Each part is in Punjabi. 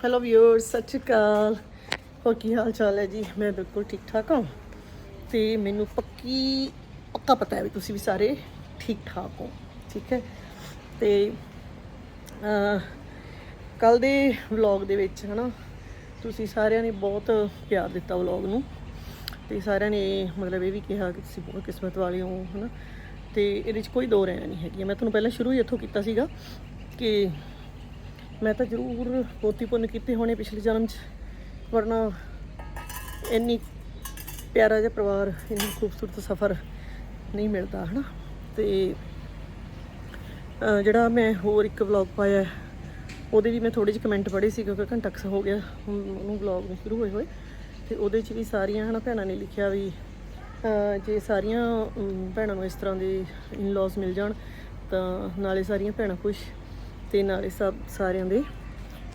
ਹੈਲੋ ਵੀਅਰਸ ਸਤਿ ਸ਼੍ਰੀ ਅਕਾਲ। ਹੋਰ ਕੀ ਹਾਲ ਚਾਲ ਹੈ ਜੀ? ਮੈਂ ਬਿਲਕੁਲ ਠੀਕ ਠਾਕ ਹਾਂ। ਤੇ ਮੈਨੂੰ ਪੱਕੀ, ਪੱਕਾ ਪਤਾ ਹੈ ਵੀ ਤੁਸੀਂ ਵੀ ਸਾਰੇ ਠੀਕ ਠਾਕ ਹੋ। ਠੀਕ ਹੈ? ਤੇ ਕੱਲ ਦੇ ਵਲੌਗ ਦੇ ਵਿੱਚ, ਹਨਾ, ਤੁਸੀਂ ਸਾਰਿਆਂ ਨੇ ਬਹੁਤ ਪਿਆਰ ਦਿੱਤਾ ਵਲੌਗ ਨੂੰ। ਤੇ ਸਾਰਿਆਂ ਨੇ ਮਤਲਬ ਇਹ ਵੀ ਕਿਹਾ ਕਿ ਤੁਸੀਂ ਬਹੁਤ ਕਿਸਮਤ ਵਾਲੇ ਹੋ, ਹਨਾ। ਤੇ ਇਹਦੇ 'ਚ ਕੋਈ ਦੋ ਰਹਿਣਾ ਨਹੀਂ ਹੈਗੀ ਮੈਂ ਤੁਹਾਨੂੰ ਪਹਿਲਾਂ ਸ਼ੁਰੂ ਹੀ ਇੱਥੋਂ ਕੀਤਾ ਸੀਗਾ ਕਿ ਮੈਂ ਤਾਂ ਜ਼ਰੂਰ ਪੋਤੀ ਪੁੰਨ ਕੀਤੇ ਹੋਣੇ ਪਿਛਲੇ ਜਨਮ 'ਚ, ਵਰਨਾ ਇੰਨੀ ਪਿਆਰਾ ਜਿਹਾ ਪਰਿਵਾਰ, ਇੰਨੀ ਖੂਬਸੂਰਤ ਸਫ਼ਰ ਨਹੀਂ ਮਿਲਦਾ, ਹਨਾ? ਤੇ, ਅਹ ਜਿਹੜਾ ਮੈਂ ਹੋਰ ਇੱਕ ਵਲੌਗ ਪਾਇਆ, ਉਹਦੇ ਵੀ ਮੈਂ ਥੋੜੇ ਜਿਹੇ ਕਮੈਂਟ ਪੜ੍ਹੇ ਸੀ, ਕਿਉਂਕਿ ਘੰਟਾ ਕੁ ਹੋ ਗਿਆ ਉਹਨੂੰ ਵਲੌਗ ਨੂੰ ਸ਼ੁਰੂ ਹੋਏ ਹੋਏ ਤੇ ਉਹਦੇ 'ਚ ਵੀ ਸਾਰੀਆਂ, ਹਨਾ, ਭੈਣਾਂ ਨੇ ਲਿਖਿਆ ਵੀ ਜੇ ਸਾਰੀਆਂ ਭੈਣਾਂ ਨੂੰ ਇਸ ਤਰ੍ਹਾਂ ਦੇ ਇਨ-ਲॉज ਮਿਲ ਜਾਣ, ਤਾਂ ਨਾਲੇ ਸਾਰੀਆਂ ਭੈਣਾਂ ਖੁਸ਼। ਤੇ ਨਾਲੇ ਸਭ ਸਾਰਿਆਂ ਦੇ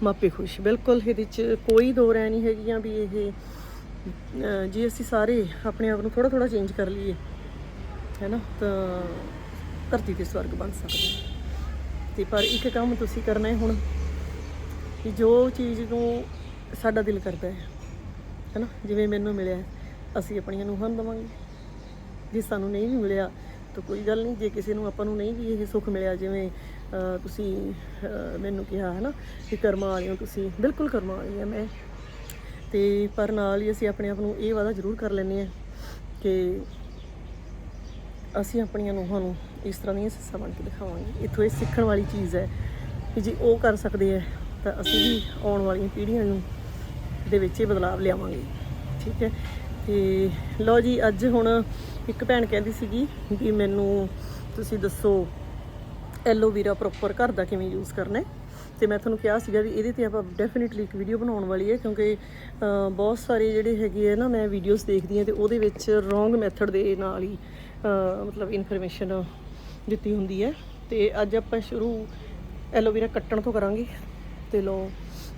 ਮਾਪੇ ਖੁਸ਼। ਬਿਲਕੁਲ ਇਹਦੇ 'ਚ ਕੋਈ ਦੋ ਰਾय ਨਹੀਂ ਹੈਗੀਆਂ ਵੀ ਇਹ ਜੇ ਅਸੀਂ ਸਾਰੇ ਆਪਣੇ ਆਪ ਨੂੰ ਥੋੜਾ ਥੋੜਾ ਚੇਂਜ ਕਰ ਲਈਏ, ਹੈਨਾ, ਤਾਂ ਧਰਤੀ ਤੇ ਸਵਰਗ ਬਣ ਸਕਦਾ ਹੈ। ਤੇ ਪਰ ਇੱਕ ਕੰਮ ਤੁਸੀਂ ਕਰਨਾ ਹੈ ਹੁਣ ਕਿ ਜੋ ਚੀਜ਼ ਨੂੰ ਸਾਡਾ ਦਿਲ ਕਰਦਾ ਹੈ, ਹੈਨਾ, ਜਿਵੇਂ ਮੈਨੂੰ ਮਿਲਿਆ ਅਸੀਂ ਆਪਣੀਆਂ ਨੂੰਹਾਂ ਨੂੰ ਦੇਵਾਂਗੇ। ਜੇ ਸਾਨੂੰ ਨਹੀਂ ਵੀ ਮਿਲਿਆ, ਤਾਂ ਕੋਈ ਗੱਲ ਨਹੀਂ, ਜੇ ਕਿਸੇ ਨੂੰ ਆਪਾਂ ਨੂੰ ਨਹੀਂ ਵੀ ਇਹ ਸੁੱਖ ਮਿਲਿਆ, ਜਿਵੇਂ ਤੁਸੀਂ ਮੈਨੂੰ ਕਿਹਾ ਹੈ ਨਾ ਕਿ ਕਰਮਾਂ ਵਾਲੇ ਹੋ ਤੁਸੀਂ ਬਿਲਕੁਲ ਕਰਮਾਂ ਵਾਲੀ ਹਾਂ ਮੈਂ। ਤੇ ਪਰ ਨਾਲ ਹੀ ਅਸੀਂ ਆਪਣੇ ਆਪ ਨੂੰ ਇਹ ਵਾਅਦਾ ਜ਼ਰੂਰ ਕਰ ਲੈਂਦੇ ਹਾਂ ਕਿ ਅਸੀਂ ਆਪਣੀਆਂ ਨੂੰਹਾਂ ਨੂੰ ਇਸ ਤਰ੍ਹਾਂ ਦੀਆਂ ਸੱਸਾਂ ਬਣ ਕੇ ਦਿਖਾਵਾਂਗੇ। ਇੱਥੋਂ ਇਹ ਸਿੱਖਣ ਵਾਲੀ ਚੀਜ਼ ਹੈ ਕਿ ਜੇ ਉਹ ਕਰ ਸਕਦੇ ਆ ਤਾਂ ਅਸੀਂ ਵੀ ਆਉਣ ਵਾਲੀਆਂ ਪੀੜ੍ਹੀਆਂ ਨੂੰ ਦੇ ਵਿੱਚ ਇਹ ਬਦਲਾਵ ਲਿਆਵਾਂਗੇ। ਠੀਕ ਹੈ? ਤੇ ਲਓ ਜੀ, ਅੱਜ ਹੁਣ ਇੱਕ ਭੈਣ ਕਹਿੰਦੀ ਸੀਗੀ ਵੀ ਮੈਨੂੰ ਤੁਸੀਂ ਦੱਸੋ ਐਲੋਵੀਰਾ ਪ੍ਰੋਪਰ ਘਰ ਦਾ ਕਿਵੇਂ ਯੂਜ਼ ਕਰਨਾ ਹੈ। ਤੇ ਮੈਂ ਤੁਹਾਨੂੰ ਕਿਹਾ ਸੀਗਾ ਵੀ ਇਹਦੇ ਤੇ ਆਪਾਂ ਡੈਫੀਨਿਟਲੀ ਇੱਕ ਵੀਡੀਓ ਬਣਾਉਣ ਵਾਲੀ ਹੈ, ਕਿਉਂਕਿ ਬਹੁਤ ਸਾਰੇ ਜਿਹੜੇ ਹੈਗੇ ਆ ਨਾ, ਮੈਂ ਵੀਡੀਓਜ਼ ਦੇਖਦੀ ਹਾਂ ਤੇ ਉਹਦੇ ਵਿੱਚ ਰੋਂਗ ਮੈਥਡ ਦੇ ਨਾਲ ਹੀ ਮਤਲਬ ਇਨਫੋਰਮੇਸ਼ਨ ਦਿੱਤੀ ਹੁੰਦੀ ਹੈ। ਤੇ ਅੱਜ ਆਪਾਂ ਸ਼ੁਰੂ ਐਲੋਵੀਰਾ ਕੱਟਣ ਤੋਂ ਕਰਾਂਗੇ। ਤੇ ਲੋ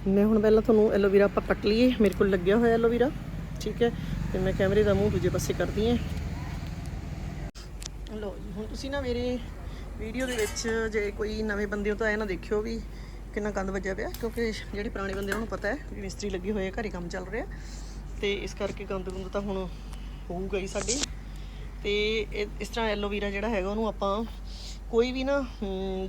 ਮੈਂ ਹੁਣ ਪਹਿਲਾਂ ਤੁਹਾਨੂੰ ਐਲੋਵੀਰਾ ਆਪਾਂ ਕੱਟ ਲਈਏ। ਮੇਰੇ ਕੋਲ ਲੱਗਿਆ ਹੋਇਆ ਐਲੋਵੀਰਾ ਠੀਕ ਹੈ। ਤੇ ਮੈਂ ਕੈਮਰੇ ਦਾ ਮੂੰਹ ਦੂਜੇ ਪਾਸੇ ਕਰਦੀ ਹਾਂ। ਲੋ ਜੀ, ਹੁਣ ਤੁਸੀਂ ਨਾ ਮੇਰੇ ਵੀਡੀਓ ਦੇ ਵਿੱਚ ਜੇ ਕੋਈ ਨਵੇਂ ਬੰਦੇ ਹੋ ਤਾਂ ਇਹ ਨਾ ਦੇਖਿਓ ਵੀ ਕਿੰਨਾ ਗੰਦ ਵੱਜਿਆ ਪਿਆ, ਕਿਉਂਕਿ ਜਿਹੜੇ ਪੁਰਾਣੇ ਬੰਦੇ ਉਹਨਾਂ ਨੂੰ ਪਤਾ ਹੈ ਵੀ ਮਿਸਤਰੀ ਲੱਗੇ ਹੋਏ ਆ, ਘਰੇ ਕੰਮ ਚੱਲ ਰਿਹਾ। ਤੇ ਇਸ ਕਰਕੇ ਗੰਦ ਗੁੰਦ ਤਾਂ ਹੁਣ ਹੋਊਗਾ ਹੀ ਸਾਡੇ। ਤੇ ਇਹ- ਇਸ ਤਰ੍ਹਾਂ ਐਲੋਵੀਰਾ ਜਿਹੜਾ ਹੈਗਾ, ਉਹਨੂੰ ਆਪਾਂ ਕੋਈ ਵੀ ਨਾ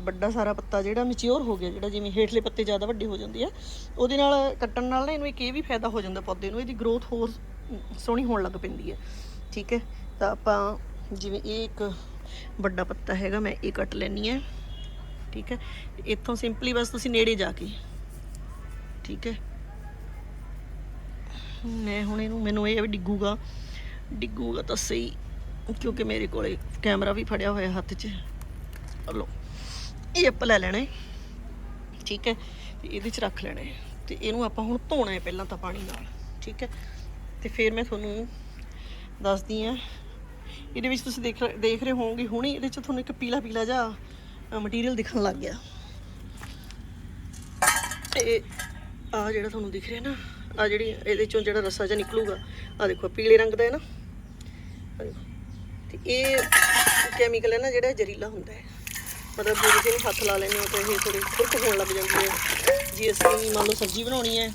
ਵੱਡਾ ਸਾਰਾ ਪੱਤਾ ਜਿਹੜਾ ਮੈਚਿਓਰ ਹੋ ਗਿਆ, ਜਿਹੜਾ ਜਿਵੇਂ ਹੇਠਲੇ ਪੱਤੇ ਜ਼ਿਆਦਾ ਵੱਡੇ ਹੋ ਜਾਂਦੇ ਆ, ਉਹਦੇ ਨਾਲ ਕੱਟਣ ਨਾਲ ਨਾ ਇਹਨੂੰ ਇੱਕ ਇਹ ਵੀ ਫਾਇਦਾ ਹੋ ਜਾਂਦਾ ਪੌਦੇ ਨੂੰ, ਇਹਦੀ ਗਰੋਥ ਹੋਰ ਸੋਹਣੀ ਹੋਣ ਲੱਗ ਪੈਂਦੀ ਹੈ। ਠੀਕ ਹੈ? ਤਾਂ ਆਪਾਂ ਜਿਵੇਂ ਇਹ ਇੱਕ ਵੱਡਾ ਪੱਤਾ ਹੈਗਾ, ਮੈਂ ਇਹ ਕੱਟ ਲੈਣੀ ਹੈ। ਠੀਕ ਹੈ? ਇੱਥੋਂ ਸਿੰਪਲੀ ਬਸ ਤੁਸੀਂ ਨੇੜੇ ਜਾ ਕੇ। ਠੀਕ ਹੈ? ਮੈਂ ਹੁਣ ਇਹਨੂੰ, ਮੈਨੂੰ ਇਹ ਵੀ ਡਿੱਗੂਗਾ। ਡਿੱਗੂਗਾ ਤਾਂ ਸਹੀ, ਕਿਉਂਕਿ ਮੇਰੇ ਕੋਲੇ ਕੈਮਰਾ ਵੀ ਫੜਿਆ ਹੋਇਆ ਹੱਥ 'ਚ। ਆਹ ਇਹ ਆਪਾਂ ਲੈ ਲੈਣਾ ਠੀਕ ਹੈ? ਤੇ ਇਹਦੇ 'ਚ ਰੱਖ ਲੈਣਾ ਤੇ ਇਹਨੂੰ ਆਪਾਂ ਹੁਣ ਧੋਣਾ ਹੈ ਪਹਿਲਾਂ ਤਾਂ ਪਾਣੀ ਨਾਲ। ਠੀਕ ਹੈ? ਤੇ ਫਿਰ ਮੈਂ ਤੁਹਾਨੂੰ ਦੱਸਦੀ ਆ ਇਹਦੇ ਵਿੱਚ ਤੁਸੀਂ ਦੇਖ ਦੇਖ ਰਹੇ ਹੋਵੋਗੇ, ਹੁਣੀ ਇਹਦੇ 'ਚ ਤੁਹਾਨੂੰ ਇੱਕ ਪੀਲਾ ਪੀਲਾ ਜਿਹਾ ਮਟੀਰੀਅਲ ਦਿਖਣ ਲੱਗ ਗਿਆ। ਤੇ ਆ ਜਿਹੜਾ ਤੁਹਾਨੂੰ ਦਿਖ ਰਿਹਾ ਨਾ ਆ ਜਿਹੜੀ ਇਹਦੇ ਚੋਂ ਜਿਹੜਾ ਰਸਾ ਜਿਹਾ ਨਿਕਲੂਗਾ ਆ ਦੇਖੋ, ਪੀਲੇ ਰੰਗ ਦਾ ਹੈ ਨਾ। ਆਹ ਤੇ ਇਹ ਕੈਮੀਕਲ ਹੈ ਨਾ, ਜਿਹੜਾ ਜ਼ਹਿਰੀਲਾ ਹੁੰਦਾ ਹੈ। ਮਤਲਬ ਜੇ ਕਿਸੇ ਨੂੰ ਹੱਥ ਲਾ ਲੈਂਦੇ ਹੋ ਤਾਂ ਇਹ ਥੋੜੀ ਖੁਰਕ ਹੋਣ ਲੱਗ ਜਾਂਦੀ ਹੈ। ਜੇ ਅਸੀਂ ਮੰਨ ਲਓ ਸਬਜ਼ੀ ਬਣਾਉਣੀ ਹੈ,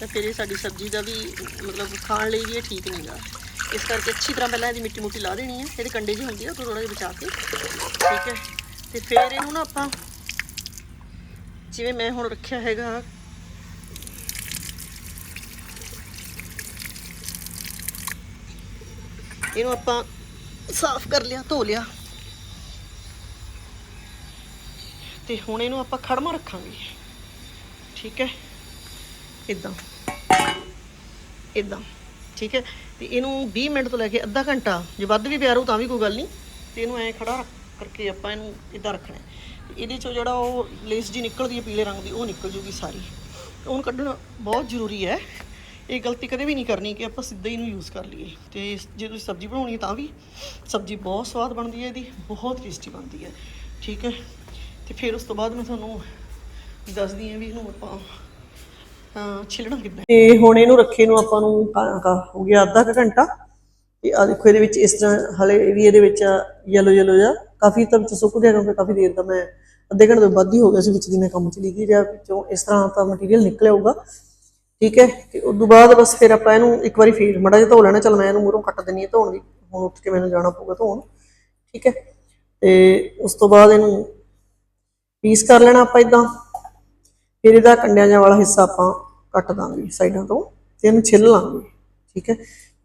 ਤਾਂ ਫਿਰ ਇਹ ਸਾਡੀ ਸਬਜ਼ੀ ਦਾ ਵੀ ਮਤਲਬ ਖਾਣ ਲਈ ਵੀ ਇਹ ਠੀਕ ਨਹੀਂਗਾ ਇਸ ਕਰਕੇ ਅੱਛੀ ਤਰ੍ਹਾਂ ਪਹਿਲਾਂ ਇਹਦੀ ਮਿੱਟੀ ਮੁੱਟੀ ਲਾ ਦੇਣੀ ਹੈ ਇਹਦੇ ਕੰਡੇ ਜਿਹੇ ਹੁੰਦੀ ਆ ਉਹ ਥੋੜਾ ਜਿਹਾ ਬਚਾ ਕੇ। ਠੀਕ ਹੈ? ਤੇ ਫਿਰ ਇਹਨੂੰ ਨਾ ਆਪਾਂ ਜਿਵੇਂ ਮੈਂ ਹੁਣ ਰੱਖਿਆ ਹੈਗਾ, ਇਹਨੂੰ ਆਪਾਂ ਸਾਫ਼ ਕਰ ਲਿਆ, ਧੋ ਲਿਆ। ਤੇ ਹੁਣ ਇਹਨੂੰ ਆਪਾਂ ਖੜਮਾ ਰੱਖਾਂਗੇ। ਠੀਕ ਹੈ? ਇਦਾਂ ਇਦਾਂ ਠੀਕ ਹੈ? ਤੇ ਇਹਨੂੰ 20 ਮਿੰਟ ਤੋਂ ਲੈ ਕੇ ਅੱਧਾ ਘੰਟਾ, ਜੇ ਵੱਧ ਵੀ ਪਿਆ ਰਹੂ ਤਾਂ ਵੀ ਕੋਈ ਗੱਲ ਨਹੀਂ। ਤੇ ਇਹਨੂੰ ਐ ਖੜਾ ਰੱਖ ਕਰਕੇ ਆਪਾਂ ਇਹਨੂੰ ਇਦਾਂ ਰੱਖਣਾ ਇਹਦੇ ਚੋਂ ਜਿਹੜਾ ਉਹ ਲੇਸ ਜੀ ਨਿਕਲਦੀ ਹੈ ਪੀਲੇ ਰੰਗ ਦੀ, ਉਹ ਨਿਕਲ ਜੂਗੀ ਸਾਰੀ। ਉਹਨੂੰ ਕੱਢਣਾ ਬਹੁਤ ਜ਼ਰੂਰੀ ਹੈ। ਇਹ ਗਲਤੀ ਕਦੇ ਵੀ ਨਹੀਂ ਕਰਨੀ ਕਿ ਆਪਾਂ ਸਿੱਧਾ ਹੀ ਇਹਨੂੰ ਯੂਜ਼ ਕਰ ਲਈਏ। ਤੇ ਜੇ ਤੁਸੀਂ ਸਬਜ਼ੀ ਬਣਾਉਣੀ ਹੈ ਤਾਂ ਵੀ ਸਬਜ਼ੀ ਬਹੁਤ ਸਵਾਦ ਬਣਦੀ ਹੈ ਇਹਦੀ, ਬਹੁਤ ਟੇਸਟੀ ਬਣਦੀ ਹੈ। ਠੀਕ ਹੈ? ਤੇ ਫਿਰ ਉਸ ਤੋਂ ਬਾਅਦ ਮੈਂ ਤੁਹਾਨੂੰ ਦੱਸਦੀ ਹਾਂ ਵੀ ਇਹਨੂੰ ਆਪਾਂ ਹਾਂ ਛਿੱਲਣਾ ਕਿੱਦਾਂ ਤੇ ਹੁਣ ਇਹਨੂੰ ਰੱਖੇ ਨੂੰ ਆਪਾਂ ਨੂੰ ਹੋ ਗਿਆ ਅੱਧਾ ਕੁ ਘੰਟਾ। ਤੇ ਆ ਦੇਖੋ ਇਹਦੇ ਵਿੱਚ ਇਸ ਤਰ੍ਹਾਂ ਹਲੇ ਵੀ ਇਹਦੇ ਵਿੱਚ ਯੈਲੋ ਯੈਲੋ ਜਿਹਾ। ਕਾਫੀ ਤਾਂ ਵਿੱਚ ਸੁੱਕ ਗਿਆ ਕਿਉਂਕਿ ਕਾਫੀ ਦੇਰ ਦਾ ਮੈਂ ਅੱਧੇ ਘੰਟੇ ਤੋਂ ਵੱਧ ਹੀ ਹੋ ਗਿਆ ਸੀ ਵਿੱਚ ਦੀ ਮੈਂ ਕੰਮ ਚਲੀ ਗਈ ਜਾਂ ਵਿੱਚੋਂ ਇਸ ਤਰ੍ਹਾਂ ਤਾਂ ਮਟੀਰੀਅਲ ਨਿਕਲਿਆ ਹੋਊਗਾ। ਠੀਕ ਹੈ, ਤੇ ਉਸ ਤੋਂ ਬਾਅਦ ਬਸ ਫਿਰ ਆਪਾਂ ਇਹਨੂੰ ਇੱਕ ਵਾਰੀ ਫੇਰ ਮੜਾ ਜਿਹਾ ਧੋ ਲੈਣਾ। ਚਲ ਮੈਂ ਇਹਨੂੰ ਮੂਹਰੋਂ ਕੱਟ ਦਿੰਨੀ ਹੈ ਧੋਣ ਦੀ। ਹੁਣ ਉੱਠ ਕੇ ਮੈਨੂੰ ਜਾਣਾ ਪਊਗਾ ਧੋਣ। ਠੀਕ ਹੈ, ਤੇ ਉਸ ਤੋਂ ਬਾਅਦ ਇਹਨੂੰ ਪੀਸ ਕਰ ਲੈਣਾ ਆਪਾਂ ਇਦਾਂ ਫਿਰ ਇਹਦਾ ਕੰਡਿਆਂ ਜਿਹਾ ਵਾਲਾ ਹਿੱਸਾ ਆਪਾਂ ਕੱਟ ਦਾਂਗੇ ਸਾਈਡਾਂ ਤੋਂ ਤੇ ਇਹਨੂੰ ਛਿੱਲ ਲਾਂਗੇ, ਠੀਕ ਹੈ?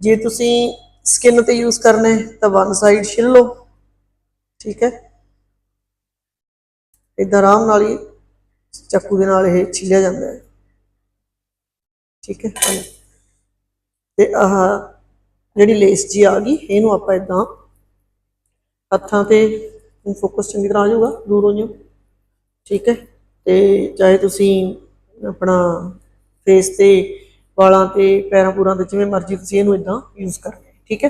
ਜੇ ਤੁਸੀਂ ਸਕਿਨ ਤੇ ਯੂਜ਼ ਕਰਨਾ ਹੈ ਤਾਂ ਵਨ ਸਾਈਡ ਛਿੱਲ ਲਓ, ਠੀਕ ਹੈ? ਇਦਾਂ ਆਰਾਮ ਨਾਲ ਹੀ ਚਾਕੂ ਦੇ ਨਾਲ ਇਹ ਛਿੱਲਿਆ ਜਾਂਦਾ ਹੈ, ਠੀਕ ਹੈ? ਹਾਂਜੀ। ਤੇ ਆਹ ਜਿਹੜੀ ਲੇਸ ਜੀ ਆ ਗਈ, ਇਹਨੂੰ ਆਪਾਂ ਇਦਾਂ ਹੱਥਾਂ ਤੇ ਫੋਕਸ ਚੰਗੀ ਤਰ੍ਹਾਂ ਆ ਜਾਊਗਾ, ਦੂਰੋਂ ਜਿਉਂ ਠੀਕ ਹੈ? ਤੇ ਚਾਹੇ ਤੁਸੀਂ ਆਪਣਾ ਫੇਸ ਤੇ ਵਾਲਾਂ ਤੇ ਪੈਰਾਂ ਪੂਰਾਂ ਤੇ ਜਿਵੇਂ ਮਰਜ਼ੀ ਤੁਸੀਂ ਇਹਨੂੰ ਇਦਾਂ ਯੂਜ਼ ਕਰਨਾ ਠੀਕ ਹੈ?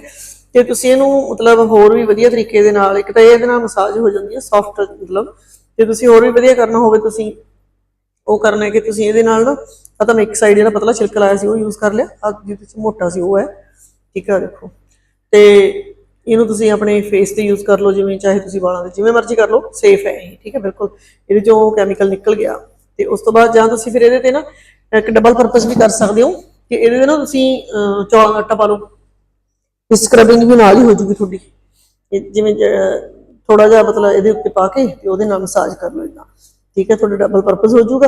ਤੇ ਤੁਸੀਂ ਇਹਨੂੰ ਮਤਲਬ ਹੋਰ ਵੀ ਵਧੀਆ ਤਰੀਕੇ ਦੇ ਨਾਲ, ਇੱਕ ਤਾਂ ਇਹਦੇ ਨਾਲ ਮਸਾਜ ਹੋ ਜਾਂਦੀ ਹੈ ਸੌਫਟ ਮਤਲਬ ਤੇ ਤੁਸੀਂ ਹੋਰ ਵੀ ਵਧੀਆ ਕਰਨਾ ਹੋਵੇ ਤੁਸੀਂ, ਉਹ ਕਰਨਾ ਹੈ ਕਿ ਤੁਸੀਂ ਇਹਦੇ ਨਾਲ ਨਾ ਆ ਤਾਂ ਮੈਂ ਇੱਕ ਸਾਈਡ ਜਿਹੜਾ ਪਤਲਾ ਛਿਲਕਾ ਲਾਇਆ ਸੀ, ਉਹ ਯੂਜ਼ ਕਰ ਲਿਆ ਆ ਜਿਹਦੇ ਵਿੱਚ ਮੋਟਾ ਸੀ, ਉਹ ਹੈ, ਠੀਕ ਹੈ ਦੇਖੋ। ਤੇ ਇਹਨੂੰ ਤੁਸੀਂ ਆਪਣੇ ਫੇਸ ਤੇ ਯੂਜ਼ ਕਰ ਲਓ ਜਿਵੇਂ, ਚਾਹੇ ਤੁਸੀਂ ਵਾਲਾਂ ਤੇ ਜਿਵੇਂ ਮਰਜ਼ੀ ਕਰ ਲਓ ਸੇਫ ਹੈ ਇਹ, ਠੀਕ ਹੈ, ਬਿਲਕੁਲ। ਇਹਦੇ ਚੋਂ ਕੈਮੀਕਲ ਨਿਕਲ ਗਿਆ। ਤੇ ਉਸ ਤੋਂ ਬਾਅਦ ਜਾਂ ਤੁਸੀਂ ਫਿਰ ਇਹਦੇ ਤੇ ਨਾ ਇੱਕ ਡਬਲ ਪਰਪਸ ਵੀ ਕਰ ਸਕਦੇ ਹੋ ਕਿ ਇਹਦੇ ਤੇ ਨਾ ਤੁਸੀਂ ਚੌਲਾਂ ਦਾ ਆਟਾ ਪਾ ਲਓ। ਸਕਰਬਿੰਗ ਵੀ ਨਾਲ ਹੀ ਹੋ ਜੂਗੀ ਤੁਹਾਡੀ। ਜਿਵੇਂ ਥੋੜਾ ਜਿਹਾ ਮਤਲਬ ਇਹਦੇ ਉੱਤੇ ਪਾ ਕੇ ਤੇ ਉਹਦੇ ਨਾਲ ਮਸਾਜ ਕਰ ਲਓ ਇਦਾਂ ਠੀਕ ਹੈ, ਤੁਹਾਡਾ ਡਬਲ ਪਰਪਸ ਹੋ ਜਾਊਗਾ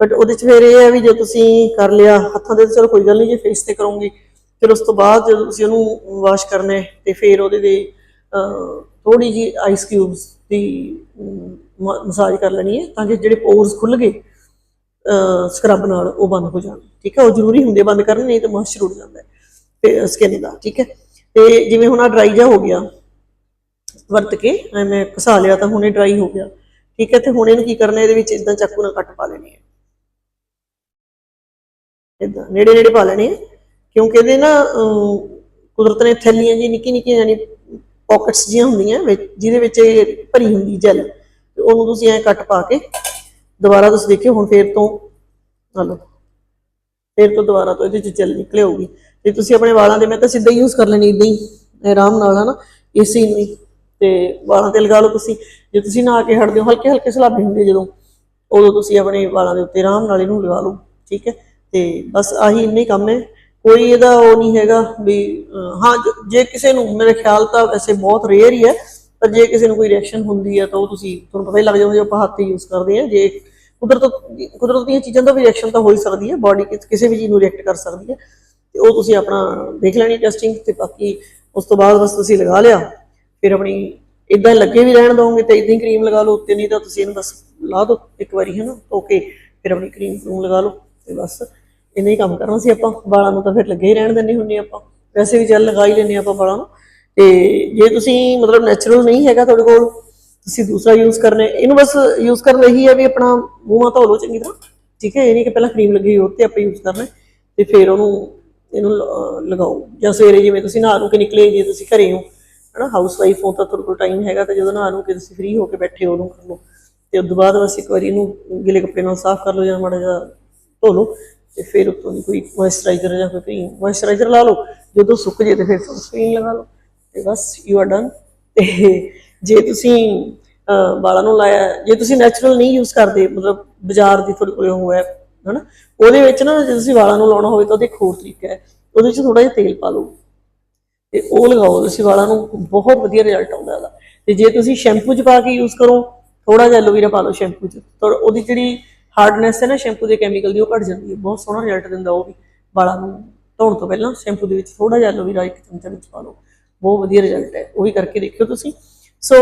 ਬਟ ਉਹਦੇ ਚ ਫਿਰ ਇਹ ਹੈ ਵੀ ਜੇ ਤੁਸੀਂ ਕਰ ਲਿਆ, ਹੱਥਾਂ ਦੇ ਚਲੋ ਕੋਈ ਗੱਲ ਨਹੀਂ, ਜੇ ਫੇਸ ਤੇ ਕਰੋਗੇ ਫਿਰ ਉਸ ਤੋਂ ਬਾਅਦ ਜਦੋਂ ਤੁਸੀਂ ਉਹਨੂੰ ਵਾਸ਼ ਕਰਨਾ ਹੈ ਤੇ ਫਿਰ ਉਹਦੇ ਦੇ ਥੋੜੀ ਜੀ ਆਈਸ ਕਿਊਬਸ ਦੀ ਮਸਾਜ ਕਰ ਲੈਣੀ ਹੈ ਤਾਂ ਕਿ ਜਿਹੜੇ ਪੋਰਸ ਖੁੱਲ ਗਏ ਸਕਰਬ ਨਾਲ ਉਹ ਬੰਦ ਹੋ ਜਾਣ। ਠੀਕ ਹੈ, ਉਹ ਜ਼ਰੂਰੀ ਹੁੰਦੇ ਬੰਦ ਕਰਨੇ, ਨਹੀਂ ਤਾਂ ਮੋਇਸਚਰ ਉੱਡ ਜਾਂਦਾ ਹੈ ਤੇ ਸਕਿਨ ਦਾ। ਠੀਕ ਹੈ, ਤੇ ਜਿਵੇਂ ਹੁਣ ਆ ਡਰਾਈ ਜਾ ਹੋ ਗਿਆ, ਵਰਤ ਕੇ ਐਵੇਂ ਘਸਾ ਲਿਆ ਤਾਂ ਹੁਣੇ ਡਰਾਈ ਹੋ ਗਿਆ। ਠੀਕ ਹੈ, ਤੇ ਹੁਣ ਇਹਨੂੰ ਕੀ ਕਰਨਾ, ਇਹਦੇ ਵਿੱਚ ਇਦਾਂ ਚਾਕੂ ਨਾਲ ਕੱਟ ਪਾ ਲੈਣੀ ਹੈ ਇਦਾਂ ਨੇੜੇ ਨੇੜੇ ਪਾ ਲੈਣੇ ਹੈ ਕਿਉਂਕਿ ਇਹਦੇ ਨਾ ਅਮ, ਕੁਦਰਤ ਨੇ ਥੈਲੀਆਂ ਜੀ ਨਿੱਕੀ ਨਿੱਕੀਆਂ ਯਾਨੀ ਪਾਕਟਸ ਜੀਆਂ ਹੁੰਦੀਆਂ ਜਿਹਦੇ ਵਿੱਚ ਇਹ ਭਰੀ ਹੁੰਦੀ ਜੈਲ। ਤੇ ਉਹਨੂੰ ਤੁਸੀਂ ਐ ਕੱਟ ਪਾ ਕੇ ਦੁਬਾਰਾ ਤੁਸੀਂ ਦੇਖਿਓ ਹੁਣ ਫੇਰ ਤੋਂ ਹਲੋ ਫੇਰ ਤੋਂ ਦੁਬਾਰਾ ਤੋਂ ਇਹਦੇ ਚ ਜੈਲ ਨਿਕਲੇ ਹੋਊਗੀ। ਤੇ ਤੁਸੀਂ ਆਪਣੇ ਵਾਲਾਂ ਦੇ ਮੈਂ ਤਾਂ ਸਿੱਧਾ ਯੂਜ਼ ਕਰ ਲੈਣੀ ਇਦਾਂ ਹੀ ਆਰਾਮ ਨਾਲ ਹਨਾ ਇਸੇ ਨੂੰ ਹੀ। ਤੇ ਵਾਲਾਂ ਤੇ ਲਗਾ ਲਓ ਤੁਸੀਂ। ਜੇ ਤੁਸੀਂ ਨਾ ਕੇ ਹਟਦੇ ਹੋ ਹਲਕੇ ਹਲਕੇ ਸਲਾਬੇ ਹੁੰਦੇ ਜਦੋਂ ਉਦੋਂ ਤੁਸੀਂ ਆਪਣੇ ਵਾਲਾਂ ਦੇ ਉੱਤੇ ਆਰਾਮ ਨਾਲ ਇਹਨੂੰ ਲਗਾ ਲਓ ਠੀਕ ਹੈ। ਤੇ ਬਸ ਆਹੀ ਇੰਨੇ ਕੰਮ ਹੈ। ਕੋਈ ਇਹਦਾ ਉਹ ਨਹੀਂ ਹੈਗਾ ਵੀ ਹਾਂ, ਜੇ ਕਿਸੇ ਨੂੰ, ਮੇਰੇ ਖਿਆਲ ਤਾਂ ਵੈਸੇ ਬਹੁਤ ਰੇਅਰ ਹੀ ਹੈ, ਪਰ ਜੇ ਕਿਸੇ ਨੂੰ ਕੋਈ ਰਿਐਕਸ਼ਨ ਹੁੰਦੀ ਹੈ ਤਾਂ ਉਹ ਤੁਸੀਂ ਤੁਹਾਨੂੰ ਪਤਾ ਹੀ ਲੱਗ ਜਾਂਦਾ ਜੇ ਆਪਾਂ ਹੱਥ ਯੂਜ਼ ਕਰਦੇ ਹਾਂ, ਜੇ ਕੁਦਰਤ ਕੁਦਰਤ ਦੀਆਂ ਚੀਜ਼ਾਂ ਦਾ ਵੀ ਰਿਐਕਸ਼ਨ ਤਾਂ ਹੋ ਹੀ ਸਕਦੀ ਹੈ ਬਾਡੀ ਕਿਸੇ ਵੀ ਚੀਜ਼ ਨੂੰ ਰਿਐਕਟ ਕਰ ਸਕਦੀ ਹੈ, ਤੇ ਉਹ ਤੁਸੀਂ ਆਪਣਾ ਦੇਖ ਲੈਣੀ ਟੈਸਟਿੰਗ ਤੇ ਬਾਕੀ ਉਸ ਤੋਂ ਬਾਅਦ ਬਸ ਤੁਸੀਂ ਲਗਾ ਲਿਆ, ਫਿਰ ਆਪਣੀ ਇਦਾਂ ਲੱਗੇ ਵੀ ਰਹਿਣ ਦੋਗੇ ਤੇ ਇਦਾਂ ਹੀ ਕਰੀਮ ਲਗਾ ਲਓ, ਉੱਤੇ ਨਹੀਂ ਤਾਂ ਤੁਸੀਂ ਇਹਨੂੰ ਬਸ ਲਾ ਦਿਓ ਇੱਕ ਵਾਰੀ, ਹੈ ਨਾ? ਓਕੇ ਫਿਰ ਆਪਣੀ ਕਰੀਮ ਨੂੰ ਲਗਾ ਲਓ, ਤੇ ਬਸ। ਇੰਨਾ ਹੀ ਕੰਮ ਕਰਨਾ ਸੀ ਆਪਾਂ, ਵਾਲਾਂ ਨੂੰ ਤਾਂ ਫਿਰ ਲੱਗੇ ਹੀ ਰਹਿਣ ਦਿੰਦੇ ਹੁੰਦੇ ਆਪਾਂ। ਵੈਸੇ ਵੀ ਜੈਲ ਲਗਾ ਹੀ ਲੈਂਦੇ ਆਪਾਂ ਵਾਲਾਂ ਨੂੰ। ਤੇ ਜੇ ਤੁਸੀਂ ਮਤਲਬ ਨੈਚੁਰਲ ਨਹੀਂ ਹੈਗਾ ਤੁਹਾਡੇ ਕੋਲ, ਤੁਸੀਂ ਦੂਸਰਾ ਯੂਜ਼ ਕਰਨਾ ਹੈ। ਇਹਨੂੰ ਬਸ ਯੂਜ਼ ਕਰਨ ਲਈ ਹੈ ਵੀ ਆਪਣਾ ਮੂੰਹ ਮਾ ਧੋ ਲਓ ਚੰਗੀ ਤਰ੍ਹਾਂ। ਠੀਕ ਹੈ, ਇਹ ਨਹੀਂ ਕਿ ਪਹਿਲਾਂ ਕਰੀਮ ਲੱਗੀ ਹੋਈ ਤੇ ਆਪਾਂ ਯੂਜ਼ ਕਰਨਾ ਤੇ ਫਿਰ ਉਹਨੂੰ ਇਹਨੂੰ ਲਗਾਓ। ਜਾਂ ਸਵੇਰੇ ਜਿਵੇਂ ਤੁਸੀਂ ਨਹਾ ਨੂੰ ਕੇ ਨਿਕਲੇ, ਜੇ ਤੁਸੀਂ ਘਰੇ ਹੋ, ਹਨਾ ਹਾਊਸ ਵਾਈਫ ਹੋ ਤਾਂ ਤੁਹਾਡੇ ਕੋਲ ਟਾਈਮ ਹੈਗਾ ਤਾਂ ਜਦੋਂ ਨਹਾ ਨੂੰ ਕੇ ਤੁਸੀਂ ਫ੍ਰੀ ਹੋ ਕੇ ਬੈਠੇ ਹੋ, ਉਹਨੂੰ ਕਰ ਲਓ। ਤੇ ਉਸ ਤੋਂ ਬਾਅਦ ਬਸ ਇੱਕ ਵਾਰੀ ਇਹਨੂੰ ਗਿਲੇ ਕੱਪੜੇ ਨਾਲ ਸਾਫ਼ ਕਰ ਲਓ ਜਾਂ ਮਾੜਾ ਜਿਹਾ ਧੋ ਲਓ। ਤੇ ਫਿਰ ਉੱਤੋਂ ਦੀ ਕੋਈ ਮੋਇਸਚਰਾਈਜ਼ਰ ਜਾਂ ਕੋਈ ਕਰੀਮ ਮੋਇਸਚਰਾਈਜ਼ਰ ਲਾ ਲਓ। ਜਦੋਂ ਸੁੱਕ ਜੇ ਤੇ ਫਿਰ ਸਨਸਕ੍ਰੀਨ ਲਗਾ ਲਓ ਤੇ ਬਸ ਯੂ ਆਰ ਡਨ ਤੇ ਜੇ ਤੁਸੀਂ ਵਾਲਾਂ ਨੂੰ ਲਾਇਆ, ਜੇ ਤੁਸੀਂ ਨੈਚੁਰਲ ਨਹੀਂ ਯੂਜ਼ ਕਰਦੇ, ਮਤਲਬ ਬਾਜ਼ਾਰ ਦੀ ਤੁਹਾਡੇ ਕੋਲ ਉਹ ਹੈ, ਹਨਾ? ਉਹਦੇ ਵਿੱਚ ਨਾ ਜੇ ਤੁਸੀਂ ਵਾਲਾਂ ਨੂੰ ਲਾਉਣਾ ਹੋਵੇ ਤਾਂ ਉਹਦੇ ਇੱਕ ਹੋਰ ਤਰੀਕਾ ਹੈ। ਉਹਦੇ ਵਿੱਚ ਥੋੜਾ ਜਿਹਾ ਤੇਲ ਪਾ ਲਓ। ਤੇ ਉਹ ਲਗਾਓ, ਤੁਸੀਂ ਵਾਲਾਂ ਨੂੰ, ਬਹੁਤ ਵਧੀਆ ਰਿਜ਼ਲਟ ਆਉਂਦਾ ਉਹਦਾ। ਤੇ ਜੇ ਤੁਸੀਂ ਸ਼ੈਂਪੂ ਚ ਪਾ ਕੇ ਯੂਜ਼ ਕਰੋ ਥੋੜਾ ਜਿਹਾ ਐਲੋਵੇਰਾ ਪਾ ਲਓ ਸ਼ੈਂਪੂ ਚ। ਤਾਂ ਉਹਦੀ ਜਿਹੜੀ ਹਾਰਡਨੈਸ ਹੈ ਨਾ ਸ਼ੈਂਪੂ ਦੇ ਕੈਮੀਕਲ ਦੀ ਉਹ ਘਟ ਜਾਂਦੀ ਹੈ। ਬਹੁਤ ਸੋਹਣਾ ਰਿਜ਼ਲਟ ਦਿੰਦਾ ਉਹ ਵੀ, ਵਾਲਾਂ ਨੂੰ ਧੋਣ ਤੋਂ ਪਹਿਲਾਂ। ਸ਼ੈਂਪੂ ਦੇ ਵਿੱਚ ਥੋੜਾ ਜਿਹਾ ਐਲੋਵੇਰਾ ਇੱਕ ਚਮਚਾ ਵਿੱਚ ਪਾ ਲਓ। ਬਹੁਤ ਵਧੀਆ ਰਿਜ਼ਲਟ ਹੈ। ਉਹ ਵੀ ਕਰਕੇ ਦੇਖਿਓ ਤੁਸੀਂ। ਸੋ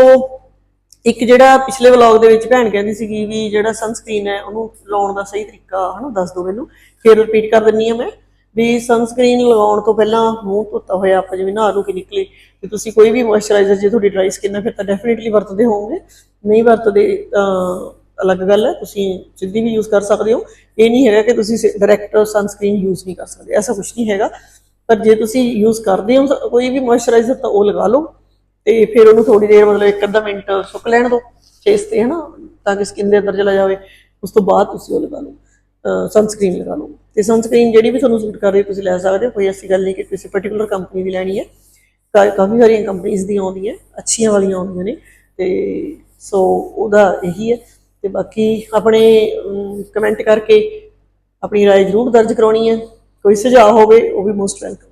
ਇੱਕ ਜਿਹੜਾ ਪਿਛਲੇ ਵਲੌਗ ਦੇ ਵਿੱਚ ਭੈਣ ਕਹਿੰਦੀ ਸੀਗੀ ਵੀ ਜਿਹੜਾ ਸਨਸਕ੍ਰੀਨ ਹੈ, ਉਹਨੂੰ ਲਾਉਣ ਦਾ ਸਹੀ ਤਰੀਕਾ ਹਨਾ, ਦੱਸ ਦਿਓ ਮੈਨੂੰ। ਫਿਰ ਰਿਪੀਟ ਕਰ ਦਿੰਨੀ ਆ ਮੈਂ। ਵੀ ਸਨਸਕ੍ਰੀਨ ਲਗਾਉਣ ਤੋਂ ਪਹਿਲਾਂ ਮੂੰਹ ਧੋਤਾ ਹੋਇਆ, ਆਪਾਂ ਜਿਵੇਂ ਨਹਾ ਨੂੰ ਕੇ ਨਿਕਲੇ। ਤੇ ਤੁਸੀਂ ਕੋਈ ਵੀ ਮੋਇਸਚਰਾਈਜ਼ਰ ਜੇ ਤੁਹਾਡੀ ਡਰਾਈ ਸਕਿਨ ਹੈ, ਫਿਰ ਤਾਂ ਡੈਫੀਨਿਟਲੀ ਵਰਤਦੇ ਹੋਵੋਗੇ। ਨਹੀਂ ਵਰਤਦੇ, ਤਾਂ ਅਲੱਗ ਗੱਲ ਹੈ, ਤੁਸੀਂ ਸਿੱਧੀ ਵੀ ਯੂਜ਼ ਕਰ ਸਕਦੇ ਹੋ। ਇਹ ਨਹੀਂ ਹੈਗਾ ਕਿ ਤੁਸੀਂ ਡਾਇਰੈਕਟ ਸਨਸਕ੍ਰੀਨ ਯੂਜ਼ ਨਹੀਂ ਕਰ ਸਕਦੇ, ਐਸਾ ਕੁਝ ਨਹੀਂ ਹੈਗਾ। ਪਰ ਜੇ ਤੁਸੀਂ ਯੂਜ਼ ਕਰਦੇ ਹੋ ਕੋਈ ਵੀ ਮੋਇਸਚਰਾਈਜ਼ਰ ਤਾਂ ਉਹ ਲਗਾ ਲਓ ਤੇ ਫਿਰ ਉਹਨੂੰ ਥੋੜੀ ਦੇਰ ਮਤਲਬ ਇੱਕ ਅੱਧਾ ਮਿੰਟ ਸੁੱਕ ਲੈਣ ਦਿਓ ਫੇਸ ਤੇ, ਹਨਾ, ਤਾਂ ਕਿ ਸਕਿਨ ਦੇ ਅੰਦਰ ਚਲਾ ਜਾਵੇ। ਉਸ ਤੋਂ ਬਾਅਦ ਤੁਸੀਂ ਉਹ ਲਗਾ ਲਓ ਸਨਸਕ੍ਰੀਨ ਲਗਾ ਲਓ। ਤੇ ਸਨਸਕ੍ਰੀਨ ਜਿਹੜੀ ਵੀ ਤੁਹਾਨੂੰ ਸੂਟ ਕਰ ਰਹੀ ਤੁਸੀਂ ਲੈ ਸਕਦੇ ਹੋ। ਕੋਈ ਐਸੀ ਗੱਲ ਨਹੀਂ ਕਿ ਕਿਸੇ ਪਾਰਟਿਕੂਲਰ ਕੰਪਨੀ ਦੀ ਲੈਣੀ ਹੈ। ਕਾ- ਕਾਫੀ ਸਾਰੀਆਂ ਕੰਪਨੀਆਂ ਦੀਆਂ ਆਉਂਦੀਆਂ, ਅੱਛੀਆਂ ਵਾਲੀਆਂ ਆਉਂਦੀਆਂ ਨੇ। ਤੇ ਸੋ ਉਹਦਾ ਇਹੀ ਹੈ। ਤੇ ਬਾਕੀ ਆਪਣੇ ਕਮੈਂਟ ਕਰਕੇ ਆਪਣੀ رائے ਜ਼ਰੂਰ ਦਰਜ ਕਰਾਉਣੀ ਹੈ ਕੋਈ ਸੁਝਾਅ ਹੋਵੇ ਉਹ ਵੀ ਮੋਸਟ ਵੈਲਕਮ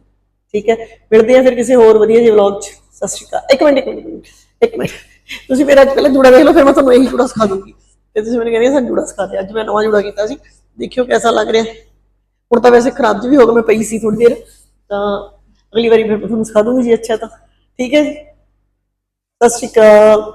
ਠੀਕ ਹੈ ਮਿਲਦੇ ਆ ਫਿਰ ਕਿਸੇ ਹੋਰ ਵਧੀਆ ਜਿਹੇ ਵਲੌਗ 'ਚ ਸਤਿ ਸ਼੍ਰੀ ਅਕਾਲ ਇੱਕ ਮਿੰਟ ਇੱਕ ਮਿੰਟ ਇੱਕ ਮਿੰਟ, ਇੱਕ ਮਿੰਟ ਤੁਸੀਂ ਮੇਰਾ ਅੱਜ ਪਹਿਲਾਂ ਜੂੜਾ ਦੇਖ ਲਓ ਫਿਰ ਮੈਂ ਤੁਹਾਨੂੰ ਇਹੀ ਜੂੜਾ ਸਿਖਾ ਦੂੰਗੀ ਤੇ ਤੁਸੀਂ ਮੈਨੂੰ ਕਹਿੰਦੇ ਸਾਨੂੰ ਜੂੜਾ ਸਿਖਾ ਦੇ ਅੱਜ ਮੈਂ ਨਵਾਂ ਜੂੜਾ ਕੀਤਾ ਸੀ ਦੇਖਿਓ ਕਿਹਦਾ ਲੱਗ ਰਿਹਾ ਹੁਣ ਤਾਂ ਵੈਸੇ ਖਰਾਬ ਜਿਹੀ ਵੀ ਹੋ ਗਿਆ ਮੈਂ ਪਈ ਸੀ ਥੋੜੀ ਦੇਰ ਤਾਂ ਅਗਲੀ ਵਾਰੀ ਫਿਰ ਮੈਂ ਤੁਹਾਨੂੰ ਸਿਖਾ ਦੂੰਗੀ ਜੀ ਅੱਛਾ ਤਾਂ ਠੀਕ ਹੈ ਜੀ ਸਤਿ ਸ਼੍ਰੀ ਅਕਾਲ